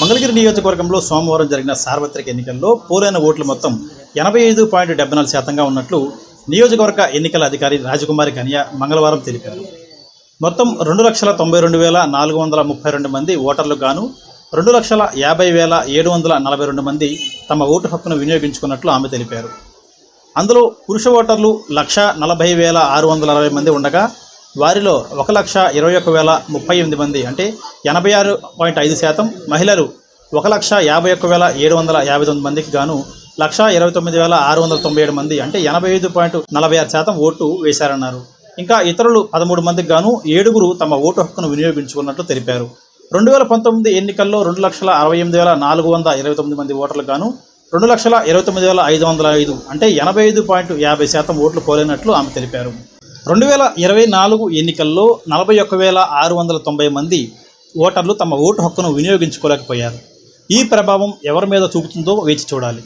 మంగళగిరి నియోజకవర్గంలో సోమవారం జరిగిన సార్వత్రిక ఎన్నికల్లో పోలైన ఓట్లు మొత్తం ఎనభై ఐదు పాయింట్ డెబ్బై నాలుగు శాతంగా ఉన్నట్లు నియోజకవర్గ ఎన్నికల అధికారి రాజకుమారి కన్య మంగళవారం తెలిపారు. మొత్తం రెండు లక్షల తొంభై రెండు వేల నాలుగు వందల ముప్పై రెండు మంది ఓటర్లకు గాను రెండు లక్షల యాభై వేల ఏడు వందల నలభై రెండు మంది తమ ఓటు హక్కును వినియోగించుకున్నట్లు ఆమె తెలిపారు. అందులో పురుష ఓటర్లు లక్ష నలభై వేల ఆరు వందల అరవై మంది ఉండగా వారిలో ఒక లక్ష ఇరవై ఒక వేల ముప్పై ఎనిమిది మంది అంటే ఎనభై ఆరు పాయింట్ ఐదు శాతం మహిళలు ఒక లక్ష యాభై ఒక్క వేల ఏడు వందల యాభై తొమ్మిది మందికి గాను లక్ష ఇరవై తొమ్మిది వేల ఆరు వందల తొంభై ఏడు మంది అంటే ఎనభై ఐదు పాయింట్ నలభై ఆరు శాతం ఓటు వేశారన్నారు. ఇంకా ఇతరులు పదమూడు మందికి గాను ఏడుగురు తమ ఓటు హక్కును వినియోగించుకున్నట్లు తెలిపారు. రెండు వేల పంతొమ్మిది ఎన్నికల్లో రెండు లక్షల అరవై ఎనిమిది వేల నాలుగు వందల ఇరవై తొమ్మిది మంది ఓటర్లకు గాను రెండు లక్షల ఇరవై తొమ్మిది వేల ఐదు వందల ఐదు అంటే ఎనభై ఐదు పాయింట్ యాభై శాతం ఓట్లు పోలేనట్లు ఆమె తెలిపారు. రెండు వేల ఇరవై నాలుగు ఎన్నికల్లో నలభై ఒక్క వేల ఆరు వందల తొంభై మంది ఓటర్లు తమ ఓటు హక్కును వినియోగించుకోలేకపోయారు. ఈ ప్రభావం ఎవరి మీద చూపుతుందో వేచి చూడాలి.